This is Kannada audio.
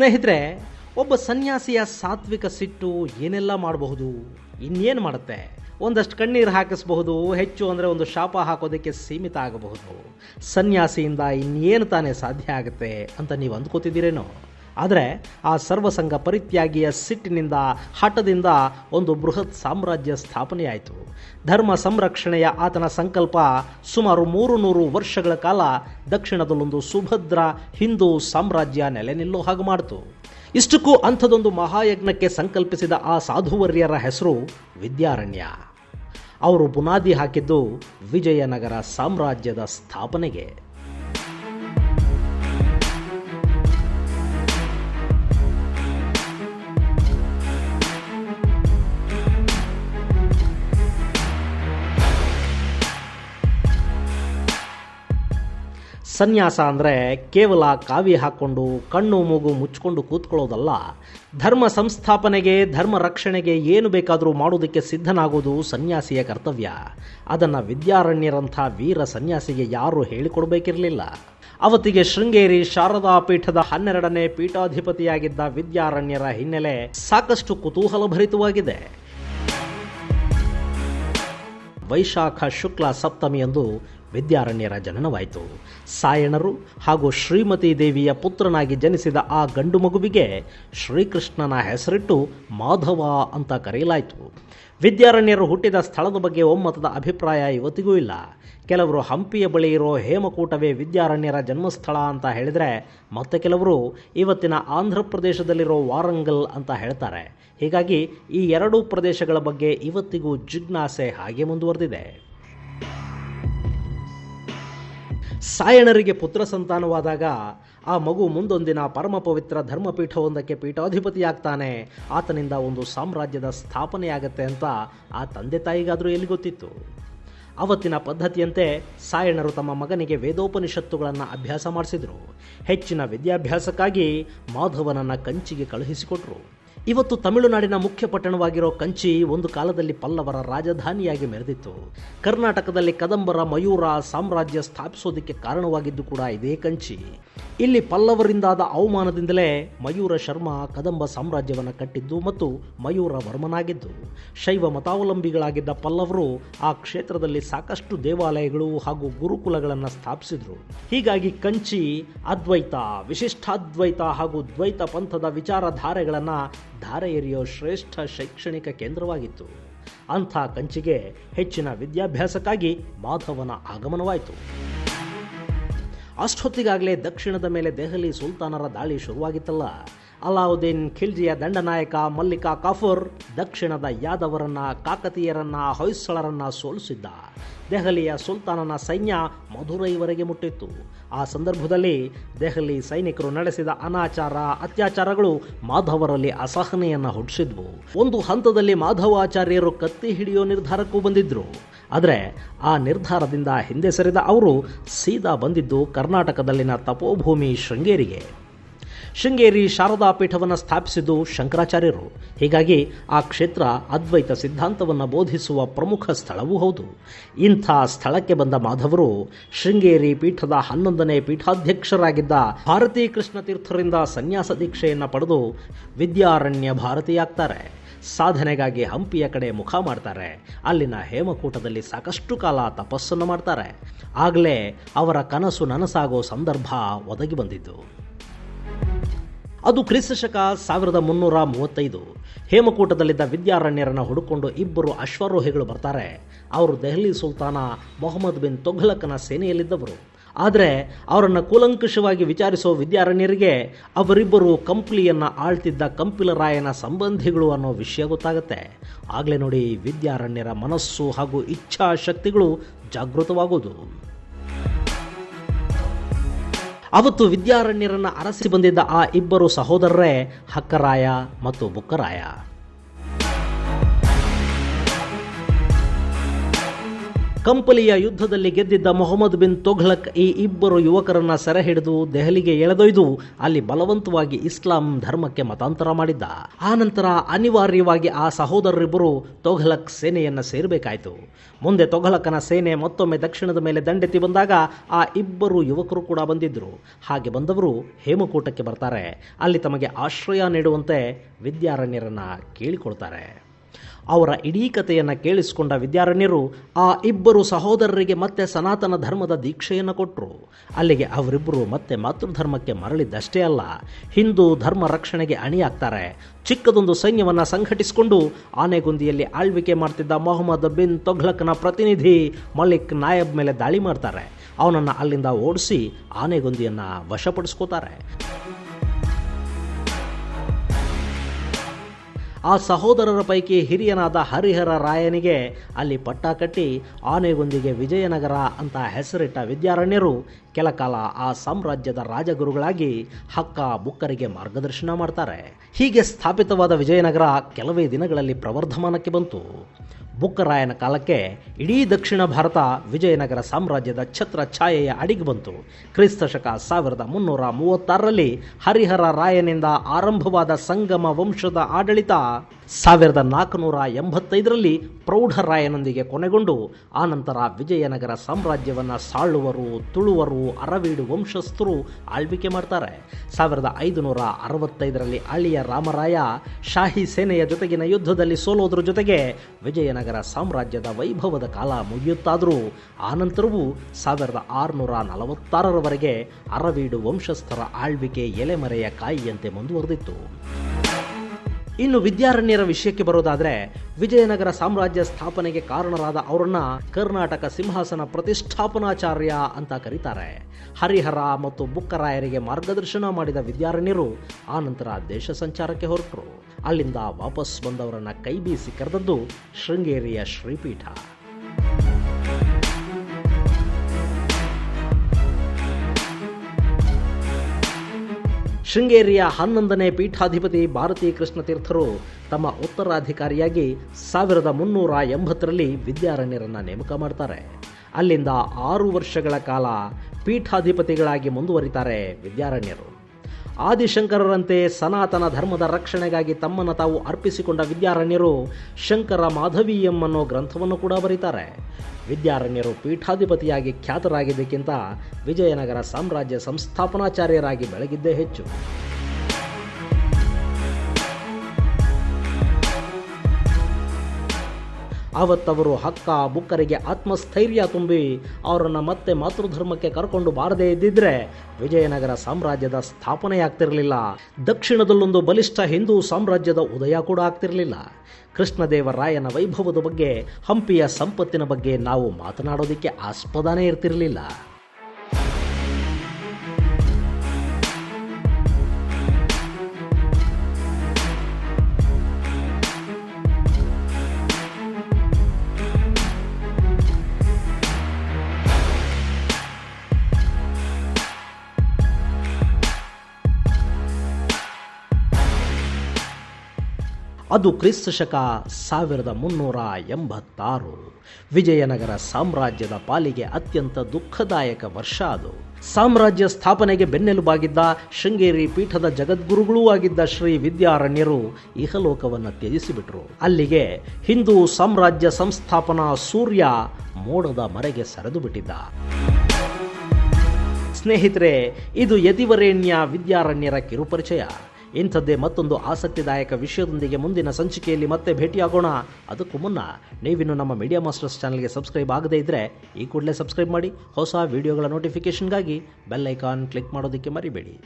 ಸ್ನೇಹಿತರೆ, ಒಬ್ಬ ಸನ್ಯಾಸಿಯ ಸಾತ್ವಿಕ ಸಿಟ್ಟು ಏನೆಲ್ಲ ಮಾಡಬಹುದು? ಇನ್ನೇನು ಮಾಡುತ್ತೆ? ಒಂದಷ್ಟು ಕಣ್ಣೀರು ಹಾಕಿಸಬಹುದು, ಹೆಚ್ಚು ಅಂದರೆ ಒಂದು ಶಾಪ ಹಾಕೋದಕ್ಕೆ ಸೀಮಿತ ಆಗಬಹುದು. ಸನ್ಯಾಸಿಯಿಂದ ಇನ್ನೇನು ತಾನೇ ಸಾಧ್ಯ ಆಗುತ್ತೆ ಅಂತ ನೀವು ಅಂದ್ಕೋತಿದ್ದೀರೇನೋ? ಆದರೆ ಆ ಸರ್ವಸಂಗ ಪರಿತ್ಯಾಗಿಯ ಸಿಟ್ಟಿನಿಂದ ಹಠದಿಂದ ಒಂದು ಬೃಹತ್ ಸಾಮ್ರಾಜ್ಯ ಸ್ಥಾಪನೆಯಾಯಿತು. ಧರ್ಮ ಸಂರಕ್ಷಣೆಯ ಆತನ ಸಂಕಲ್ಪ ಸುಮಾರು ಮೂರು ನೂರು ವರ್ಷಗಳ ಕಾಲ ದಕ್ಷಿಣದಲ್ಲೊಂದು ಸುಭದ್ರ ಹಿಂದೂ ಸಾಮ್ರಾಜ್ಯ ನೆಲೆ ನಿಲ್ಲೋ ಹಾಗೆ ಮಾಡಿತು. ಇಷ್ಟಕ್ಕೂ ಅಂಥದೊಂದು ಮಹಾಯಜ್ಞಕ್ಕೆ ಸಂಕಲ್ಪಿಸಿದ ಆ ಸಾಧುವರ್ಯರ ಹೆಸರು ವಿದ್ಯಾರಣ್ಯ. ಅವರು ಬುನಾದಿ ಹಾಕಿದ್ದು ವಿಜಯನಗರ ಸಾಮ್ರಾಜ್ಯದ ಸ್ಥಾಪನೆಗೆ. ಸನ್ಯಾಸ ಅಂದರೆ ಕೇವಲ ಕಾವಿ ಹಾಕ್ಕೊಂಡು ಕಣ್ಣು ಮೂಗು ಮುಚ್ಕೊಂಡು ಕೂತ್ಕೊಳ್ಳೋದಲ್ಲ. ಧರ್ಮ ಸಂಸ್ಥಾಪನೆಗೆ, ಧರ್ಮ ರಕ್ಷಣೆಗೆ ಏನು ಬೇಕಾದರೂ ಮಾಡೋದಕ್ಕೆ ಸಿದ್ಧನಾಗೋದು ಸನ್ಯಾಸಿಯ ಕರ್ತವ್ಯ. ಅದನ್ನು ವಿದ್ಯಾರಣ್ಯರಂಥ ವೀರ ಸನ್ಯಾಸಿಗೆ ಯಾರೂ ಹೇಳಿಕೊಡ್ಬೇಕಿರಲಿಲ್ಲ. ಅವತ್ತಿಗೆ ಶೃಂಗೇರಿ ಶಾರದಾ ಪೀಠದ ಹನ್ನೆರಡನೇ ಪೀಠಾಧಿಪತಿಯಾಗಿದ್ದ ವಿದ್ಯಾರಣ್ಯರ ಹಿನ್ನೆಲೆ ಸಾಕಷ್ಟು ಕುತೂಹಲಭರಿತವಾಗಿದೆ ವೈಶಾಖ ಶುಕ್ಲ ಸಪ್ತಮಿಯಂದು ವಿದ್ಯಾರಣ್ಯರ ಜನನವಾಯಿತು. ಸಾಯಣರು ಹಾಗೂ ಶ್ರೀಮತಿ ದೇವಿಯ ಪುತ್ರನಾಗಿ ಜನಿಸಿದ ಆ ಗಂಡು ಮಗುವಿಗೆ ಶ್ರೀಕೃಷ್ಣನ ಹೆಸರಿಟ್ಟು ಮಾಧವ ಅಂತ ಕರೆಯಲಾಯಿತು. ವಿದ್ಯಾರಣ್ಯರು ಹುಟ್ಟಿದ ಸ್ಥಳದ ಬಗ್ಗೆ ಒಮ್ಮತದ ಅಭಿಪ್ರಾಯ ಇವತ್ತಿಗೂ ಇಲ್ಲ. ಕೆಲವರು ಹಂಪಿಯ ಬಳಿ ಇರೋ ಹೇಮಕೂಟವೇ ವಿದ್ಯಾರಣ್ಯರ ಜನ್ಮಸ್ಥಳ ಅಂತ ಹೇಳಿದರೆ ಮತ್ತೆ ಕೆಲವರು ಇವತ್ತಿನ ಆಂಧ್ರ ಪ್ರದೇಶದಲ್ಲಿರೋ ವಾರಂಗಲ್ ಅಂತ ಹೇಳ್ತಾರೆ. ಹೀಗಾಗಿ ಈ ಎರಡೂ ಪ್ರದೇಶಗಳ ಬಗ್ಗೆ ಇವತ್ತಿಗೂ ಜಿಜ್ಞಾಸೆ ಹಾಗೆ ಮುಂದುವರೆದಿದೆ. ಸಾಯಣರಿಗೆ ಪುತ್ರ ಸಂತಾನವಾದಾಗ ಆ ಮಗು ಮುಂದೊಂದಿನ ಪರಮ ಪವಿತ್ರ ಧರ್ಮಪೀಠವೊಂದಕ್ಕೆ ಪೀಠಾಧಿಪತಿಯಾಗ್ತಾನೆ. ಆತನಿಂದ ಒಂದು ಸಾಮ್ರಾಜ್ಯದ ಸ್ಥಾಪನೆಯಾಗತ್ತೆ ಅಂತ ಆ ತಂದೆ ತಾಯಿಗಾದರೂ ಎಲ್ಲಿ ಗೊತ್ತಿತ್ತು? ಅವತ್ತಿನ ಪದ್ಧತಿಯಂತೆ ಸಾಯಣರು ತಮ್ಮ ಮಗನಿಗೆ ವೇದೋಪನಿಷತ್ತುಗಳನ್ನು ಅಭ್ಯಾಸ ಮಾಡಿಸಿದರು. ಹೆಚ್ಚಿನ ವಿದ್ಯಾಭ್ಯಾಸಕ್ಕಾಗಿ ಮಾಧವನನ್ನು ಕಂಚಿಗೆ ಕಳುಹಿಸಿಕೊಟ್ರು. ಇವತ್ತು ತಮಿಳುನಾಡಿನ ಮುಖ್ಯ ಪಟ್ಟಣವಾಗಿರೋ ಕಂಚಿ ಒಂದು ಕಾಲದಲ್ಲಿ ಪಲ್ಲವರ ರಾಜಧಾನಿಯಾಗಿ ಮೆರೆದಿತ್ತು. ಕರ್ನಾಟಕದಲ್ಲಿ ಕದಂಬರ, ಮಯೂರ ಸಾಮ್ರಾಜ್ಯ ಸ್ಥಾಪಿಸೋದಕ್ಕೆ ಕಾರಣವಾಗಿದ್ದು ಕೂಡ ಇದೇ ಕಂಚಿ. ಇಲ್ಲಿ ಪಲ್ಲವರಿಂದಾದ ಅವಮಾನದಿಂದಲೇ ಮಯೂರ ಶರ್ಮ ಕದಂಬ ಸಾಮ್ರಾಜ್ಯವನ್ನು ಕಟ್ಟಿದ್ದು ಮತ್ತು ಮಯೂರ ವರ್ಮನಾಗಿದ್ದು. ಶೈವ ಮತಾವಲಂಬಿಗಳಾಗಿದ್ದ ಪಲ್ಲವರು ಆ ಕ್ಷೇತ್ರದಲ್ಲಿ ಸಾಕಷ್ಟು ದೇವಾಲಯಗಳು ಹಾಗೂ ಗುರುಕುಲಗಳನ್ನು ಸ್ಥಾಪಿಸಿದರು. ಹೀಗಾಗಿ ಕಂಚಿ ಅದ್ವೈತ, ವಿಶಿಷ್ಟಾದ್ವೈತ ಹಾಗೂ ದ್ವೈತ ಪಂಥದ ವಿಚಾರಧಾರೆಗಳನ್ನು ಧಾರೆ ಎರೆಯೋ ಶ್ರೇಷ್ಠ ಶೈಕ್ಷಣಿಕ ಕೇಂದ್ರವಾಗಿತ್ತು. ಅಂಥ ಕಂಚಿಗೆ ಹೆಚ್ಚಿನ ವಿದ್ಯಾಭ್ಯಾಸಕ್ಕಾಗಿ ಮಾಧವನ ಆಗಮನವಾಯಿತು. ಅಷ್ಟೊತ್ತಿಗಾಗಲೇ ದಕ್ಷಿಣದ ಮೇಲೆ ದೆಹಲಿ ಸುಲ್ತಾನರ ದಾಳಿ ಶುರುವಾಗಿತ್ತಲ್ಲ. ಅಲಾವುದ್ದೀನ್ ಖಿಲ್ಜಿಯ ದಂಡನಾಯಕ ಮಲ್ಲಿಕಾ ಕಾಫೂರ್ ದಕ್ಷಿಣದ ಯಾದವರನ್ನ, ಕಾಕತೀಯರನ್ನ, ಹೊಯ್ಸಳರನ್ನ ಸೋಲಿಸಿದ್ದ. ದೆಹಲಿಯ ಸುಲ್ತಾನನ ಸೈನ್ಯ ಮಧುರೈವರೆಗೆ ಮುಟ್ಟಿತ್ತು. ಆ ಸಂದರ್ಭದಲ್ಲಿ ದೆಹಲಿ ಸೈನಿಕರು ನಡೆಸಿದ ಅನಾಚಾರ, ಅತ್ಯಾಚಾರಗಳು ಮಾಧವರಲ್ಲಿ ಅಸಹನೆಯನ್ನು ಹುಟ್ಟಿಸಿದ್ವು. ಒಂದು ಹಂತದಲ್ಲಿ ಮಾಧವಾಚಾರ್ಯರು ಕತ್ತಿ ಹಿಡಿಯೋ ನಿರ್ಧಾರಕ್ಕೂ ಬಂದಿದ್ರು. ಆದರೆ ಆ ನಿರ್ಧಾರದಿಂದ ಹಿಂದೆ ಸರಿದ ಅವರು ಸೀದಾ ಬಂದಿದ್ದು ಕರ್ನಾಟಕದಲ್ಲಿನ ತಪೋಭೂಮಿ ಶೃಂಗೇರಿಗೆ. ಶೃಂಗೇರಿ ಶಾರದಾ ಪೀಠವನ್ನು ಸ್ಥಾಪಿಸಿದ್ದು ಶಂಕರಾಚಾರ್ಯರು. ಹೀಗಾಗಿ ಆ ಕ್ಷೇತ್ರ ಅದ್ವೈತ ಸಿದ್ಧಾಂತವನ್ನು ಬೋಧಿಸುವ ಪ್ರಮುಖ ಸ್ಥಳವೂ ಹೌದು. ಇಂಥ ಸ್ಥಳಕ್ಕೆ ಬಂದ ಮಾಧವರು ಶೃಂಗೇರಿ ಪೀಠದ ಹನ್ನೊಂದನೇ ಪೀಠಾಧ್ಯಕ್ಷರಾಗಿದ್ದ ಭಾರತೀ ಕೃಷ್ಣ ತೀರ್ಥರಿಂದ ಸನ್ಯಾಸ ದೀಕ್ಷೆಯನ್ನು ಪಡೆದು ವಿದ್ಯಾರಣ್ಯ ಭಾರತಿಯಾಗ್ತಾರೆ. ಸಾಧನೆಗಾಗಿ ಹಂಪಿಯ ಕಡೆ ಮುಖ ಮಾಡ್ತಾರೆ. ಅಲ್ಲಿನ ಹೇಮಕೂಟದಲ್ಲಿ ಸಾಕಷ್ಟು ಕಾಲ ತಪಸ್ಸನ್ನು ಮಾಡ್ತಾರೆ. ಆಗಲೇ ಅವರ ಕನಸು ನನಸಾಗೋ ಸಂದರ್ಭ ಒದಗಿ ಬಂದಿದ್ದು. ಅದು ಕ್ರಿಸ್ತಶಕ ಸಾವಿರದ ಮುನ್ನೂರ ಮೂವತ್ತೈದು. ಹೇಮಕೂಟದಲ್ಲಿದ್ದ ವಿದ್ಯಾರಣ್ಯರನ್ನು ಹುಡುಕೊಂಡು ಇಬ್ಬರು ಅಶ್ವಾರೋಹಿಗಳು ಬರ್ತಾರೆ. ಅವರು ದೆಹಲಿ ಸುಲ್ತಾನ ಮೊಹಮ್ಮದ್ ಬಿನ್ ತೊಘಲಕನ ಸೇನೆಯಲ್ಲಿದ್ದವರು. ಆದರೆ ಅವರನ್ನು ಕೂಲಂಕುಷವಾಗಿ ವಿಚಾರಿಸುವ ವಿದ್ಯಾರಣ್ಯರಿಗೆ ಅವರಿಬ್ಬರು ಕಂಪ್ಲಿಯನ್ನು ಆಳ್ತಿದ್ದ ಕಂಪಿಲರಾಯನ ಸಂಬಂಧಿಗಳು ಅನ್ನೋ ವಿಷಯ ಗೊತ್ತಾಗುತ್ತೆ. ಆಗಲೇ ನೋಡಿ ವಿದ್ಯಾರಣ್ಯರ ಮನಸ್ಸು ಹಾಗೂ ಇಚ್ಛಾಶಕ್ತಿಗಳು ಜಾಗೃತವಾಗೋದು. ಅವತ್ತು ವಿದ್ಯಾರಣ್ಯರನ್ನು ಅರಸಿ ಬಂದಿದ್ದ ಆ ಇಬ್ಬರು ಸಹೋದರರೇ ಹಕ್ಕರಾಯ ಮತ್ತು ಬುಕ್ಕರಾಯ. ಕಂಪಲಿಯ ಯುದ್ಧದಲ್ಲಿ ಗೆದ್ದಿದ್ದ ಮೊಹಮ್ಮದ್ ಬಿನ್ ತೊಘ್ಲಕ್ ಈ ಇಬ್ಬರು ಯುವಕರನ್ನ ಸೆರೆ ಹಿಡಿದು ದೆಹಲಿಗೆ ಎಳೆದೊಯ್ದು ಅಲ್ಲಿ ಬಲವಂತವಾಗಿ ಇಸ್ಲಾಂ ಧರ್ಮಕ್ಕೆ ಮತಾಂತರ ಮಾಡಿದ್ದ. ಆನಂತರ ಅನಿವಾರ್ಯವಾಗಿ ಆ ಸಹೋದರರಿಬ್ಬರು ತೊಘಲಕ್ ಸೇನೆಯನ್ನ ಸೇರಬೇಕಾಯಿತು. ಮುಂದೆ ತೊಘಲಕನ ಸೇನೆ ಮತ್ತೊಮ್ಮೆ ದಕ್ಷಿಣದ ಮೇಲೆ ದಂಡೆತ್ತಿ ಬಂದಾಗ ಆ ಇಬ್ಬರು ಯುವಕರು ಕೂಡ ಬಂದಿದ್ದರು ಹಾಗೆ ಬಂದವರು ಹೇಮಕೂಟಕ್ಕೆ ಬರ್ತಾರೆ. ಅಲ್ಲಿ ತಮಗೆ ಆಶ್ರಯ ನೀಡುವಂತೆ ವಿದ್ಯಾರಣ್ಯರನ್ನು ಕೇಳಿಕೊಳ್ತಾರೆ. ಅವರ ಇಡೀ ಕಥೆಯನ್ನು ಕೇಳಿಸಿಕೊಂಡ ವಿದ್ಯಾರಣ್ಯರು ಆ ಇಬ್ಬರು ಸಹೋದರರಿಗೆ ಮತ್ತೆ ಸನಾತನ ಧರ್ಮದ ದೀಕ್ಷೆಯನ್ನು ಕೊಟ್ಟರು ಅಲ್ಲಿಗೆ ಅವರಿಬ್ಬರು ಮತ್ತೆ ಮಾತೃಧರ್ಮಕ್ಕೆ ಮರಳಿದ್ದಷ್ಟೇ ಅಲ್ಲ, ಹಿಂದೂ ಧರ್ಮ ರಕ್ಷಣೆಗೆ ಅಣಿಯಾಗ್ತಾರೆ. ಚಿಕ್ಕದೊಂದು ಸೈನ್ಯವನ್ನು ಸಂಘಟಿಸಿಕೊಂಡು ಆನೆಗುಂದಿಯಲ್ಲಿ ಆಳ್ವಿಕೆ ಮಾಡ್ತಿದ್ದ ಮೊಹಮ್ಮದ್ ಬಿನ್ ತೊಘ್ಲಕ್ನ ಪ್ರತಿನಿಧಿ ಮಲಿಕ್ ನಾಯಬ್ ಮೇಲೆ ದಾಳಿ ಮಾಡ್ತಾರೆ. ಅವನನ್ನು ಅಲ್ಲಿಂದ ಓಡಿಸಿ ಆನೆಗುಂದಿಯನ್ನು ವಶಪಡಿಸ್ಕೋತಾರೆ. ಆ ಸಹೋದರರ ಪೈಕಿ ಹಿರಿಯನಾದ ಹರಿಹರ ರಾಯನಿಗೆ ಅಲ್ಲಿ ಪಟ್ಟ ಕಟ್ಟಿ ಆನೆಗೊಂದಿಗೆ ವಿಜಯನಗರ ಅಂತ ಹೆಸರಿಟ್ಟ ವಿದ್ಯಾರಣ್ಯರು ಕೆಲಕಾಲ ಆ ಸಾಮ್ರಾಜ್ಯದ ರಾಜಗುರುಗಳಾಗಿ ಹಕ್ಕ ಬುಕ್ಕರಿಗೆ ಮಾರ್ಗದರ್ಶನ ಮಾಡ್ತಾರೆ. ಹೀಗೆ ಸ್ಥಾಪಿತವಾದ ವಿಜಯನಗರ ಕೆಲವೇ ದಿನಗಳಲ್ಲಿ ಪ್ರವರ್ಧಮಾನಕ್ಕೆ ಬಂತು. ಬುಕ್ಕರಾಯನ ಕಾಲಕ್ಕೆ ಇಡೀ ದಕ್ಷಿಣ ಭಾರತ ವಿಜಯನಗರ ಸಾಮ್ರಾಜ್ಯದ ಛತ್ರ ಛಾಯೆಯ ಅಡಿಗೆ ಬಂತು. ಕ್ರಿಸ್ತ ಶಕ ಸಾವಿರದ ಮುನ್ನೂರ ಮೂವತ್ತಾರರಲ್ಲಿ ಹರಿಹರ ರಾಯನಿಂದ ಆರಂಭವಾದ ಸಂಗಮ ವಂಶದ ಆಡಳಿತ ಸಾವಿರದ ನಾಲ್ಕುನೂರ ಎಂಬತ್ತೈದರಲ್ಲಿ ಪ್ರೌಢರಾಯನೊಂದಿಗೆ ಕೊನೆಗೊಂಡು, ಆನಂತರ ವಿಜಯನಗರ ಸಾಮ್ರಾಜ್ಯವನ್ನು ಸಾಳುವರು, ತುಳುವರು ಅರವೀಡು ವಂಶಸ್ಥರು ಆಳ್ವಿಕೆ ಮಾಡ್ತಾರೆ. ಸಾವಿರದ ಐದುನೂರ ಅರವತ್ತೈದರಲ್ಲಿ ಅಳಿಯ ರಾಮರಾಯ ಶಾಹಿ ಸೇನೆಯ ಜೊತೆಗಿನ ಯುದ್ಧದಲ್ಲಿ ಸೋಲೋದ್ರ ಜೊತೆಗೆ ವಿಜಯನಗರ ಸಾಮ್ರಾಜ್ಯದ ವೈಭವದ ಕಾಲ ಮುಗಿಯುತ್ತಾದರೂ ಆನಂತರವೂ ಸಾವಿರದ ಆರುನೂರ ನಲವತ್ತಾರರವರೆಗೆ ಅರವೀಡು ವಂಶಸ್ಥರ ಆಳ್ವಿಕೆ ಎಲೆಮರೆಯ ಕಾಯಿಯಂತೆ ಮುಂದುವರೆದಿತ್ತು. ಇನ್ನು ವಿದ್ಯಾರಣ್ಯರ ವಿಷಯಕ್ಕೆ ಬರೋದಾದ್ರೆ ವಿಜಯನಗರ ಸಾಮ್ರಾಜ್ಯ ಸ್ಥಾಪನೆಗೆ ಕಾರಣರಾದ ಅವರನ್ನ ಕರ್ನಾಟಕ ಸಿಂಹಾಸನ ಪ್ರತಿಷ್ಠಾಪನಾಚಾರ್ಯ ಅಂತ ಕರೀತಾರೆ. ಹರಿಹರ ಮತ್ತು ಬುಕ್ಕರಾಯರಿಗೆ ಮಾರ್ಗದರ್ಶನ ಮಾಡಿದ ವಿದ್ಯಾರಣ್ಯರು ಆನಂತರ ದೇಶ ಸಂಚಾರಕ್ಕೆ ಹೊರಟರು. ಅಲ್ಲಿಂದ ವಾಪಸ್ ಬಂದವರನ್ನ ಕೈಬೀಸಿ ಕರೆದದ್ದು ಶೃಂಗೇರಿಯ ಶ್ರೀಪೀಠ. ಶೃಂಗೇರಿಯ ಹನ್ನೊಂದನೇ ಪೀಠಾಧಿಪತಿ ಭಾರತೀ ಕೃಷ್ಣ ತೀರ್ಥರು ತಮ್ಮ ಉತ್ತರಾಧಿಕಾರಿಯಾಗಿ ಸಾವಿರದ ಮುನ್ನೂರ ಎಂಬತ್ತರಲ್ಲಿ ವಿದ್ಯಾರಣ್ಯರನ್ನು ನೇಮಕ ಮಾಡ್ತಾರೆ. ಅಲ್ಲಿಂದ ಆರು ವರ್ಷಗಳ ಕಾಲ ಪೀಠಾಧಿಪತಿಗಳಾಗಿ ಮುಂದುವರಿತಾರೆ ವಿದ್ಯಾರಣ್ಯರು. ಆದಿಶಂಕರರಂತೆ ಸನಾತನ ಧರ್ಮದ ರಕ್ಷಣೆಗಾಗಿ ತಮ್ಮನ್ನು ತಾವು ಅರ್ಪಿಸಿಕೊಂಡ ವಿದ್ಯಾರಣ್ಯರು ಶಂಕರ ಮಾಧವೀಯಂ ಅನ್ನೋ ಗ್ರಂಥವನ್ನು ಕೂಡ ಬರೀತಾರೆ. ವಿದ್ಯಾರಣ್ಯರು ಪೀಠಾಧಿಪತಿಯಾಗಿ ಖ್ಯಾತರಾಗಿದ್ದಕ್ಕಿಂತ ವಿಜಯನಗರ ಸಾಮ್ರಾಜ್ಯ ಸಂಸ್ಥಾಪನಾಚಾರ್ಯರಾಗಿ ಬೆಳಗಿದ್ದೇ ಹೆಚ್ಚು. ಅವತ್ತವರು ಹಕ್ಕ ಬುಕ್ಕರಿಗೆ ಆತ್ಮಸ್ಥೈರ್ಯ ತುಂಬಿ ಅವರನ್ನು ಮತ್ತೆ ಮಾತೃಧರ್ಮಕ್ಕೆ ಕರ್ಕೊಂಡು ಬಾರದೇ ಇದ್ದಿದ್ರೆ ವಿಜಯನಗರ ಸಾಮ್ರಾಜ್ಯದ ಸ್ಥಾಪನೆಯಾಗ್ತಿರಲಿಲ್ಲ. ದಕ್ಷಿಣದಲ್ಲೊಂದು ಬಲಿಷ್ಠ ಹಿಂದೂ ಸಾಮ್ರಾಜ್ಯದ ಉದಯ ಕೂಡ ಆಗ್ತಿರಲಿಲ್ಲ. ಕೃಷ್ಣದೇವರಾಯನ ವೈಭವದ ಬಗ್ಗೆ, ಹಂಪಿಯ ಸಂಪತ್ತಿನ ಬಗ್ಗೆ ನಾವು ಮಾತನಾಡೋದಕ್ಕೆ ಆಸ್ಪದನೇ ಇರ್ತಿರಲಿಲ್ಲ. ಅದು ಕ್ರಿಸ್ತ ಶಕ ಸಾವಿರದ ಮುನ್ನೂರ ಎಂಬತ್ತಾರು. ವಿಜಯನಗರ ಸಾಮ್ರಾಜ್ಯದ ಪಾಲಿಗೆ ಅತ್ಯಂತ ದುಃಖದಾಯಕ ವರ್ಷ ಅದು. ಸಾಮ್ರಾಜ್ಯ ಸ್ಥಾಪನೆಗೆ ಬೆನ್ನೆಲುಬಾಗಿದ್ದ ಶೃಂಗೇರಿ ಪೀಠದ ಜಗದ್ಗುರುಗಳೂ ಆಗಿದ್ದ ಶ್ರೀ ವಿದ್ಯಾರಣ್ಯರು ಇಹಲೋಕವನ್ನು ತ್ಯಜಿಸಿಬಿಟ್ರು. ಅಲ್ಲಿಗೆ ಹಿಂದೂ ಸಾಮ್ರಾಜ್ಯ ಸಂಸ್ಥಾಪನಾ ಸೂರ್ಯ ಮೋಡದ ಮರೆಗೆ ಸರಿದು ಬಿಟ್ಟಿದ್ದ. ಸ್ನೇಹಿತರೆ, ಇದು ಯತಿವರೇಣ್ಯ ವಿದ್ಯಾರಣ್ಯರ ಕಿರುಪರಿಚಯ. ಇಂಥದ್ದೇ ಮತ್ತೊಂದು ಆಸಕ್ತಿದಾಯಕ ವಿಷಯದೊಂದಿಗೆ ಮುಂದಿನ ಸಂಚಿಕೆಯಲ್ಲಿ ಮತ್ತೆ ಭೇಟಿಯಾಗೋಣ. ಅದಕ್ಕೂ ಮುನ್ನ ನೀವಿನ್ನು ನಮ್ಮ ಮೀಡಿಯಾ ಮಾಸ್ಟರ್ಸ್ ಚಾನಲ್ಗೆ ಸಬ್ಸ್ಕ್ರೈಬ್ ಆಗದೇ ಇದ್ದರೆ ಈ ಕೂಡಲೇ ಸಬ್ಸ್ಕ್ರೈಬ್ ಮಾಡಿ, ಹೊಸ ವಿಡಿಯೋಗಳ ನೋಟಿಫಿಕೇಷನ್ಗಾಗಿ ಬೆಲ್ ಐಕಾನ್ ಕ್ಲಿಕ್ ಮಾಡೋದಕ್ಕೆ ಮರಿಬೇಡಿ.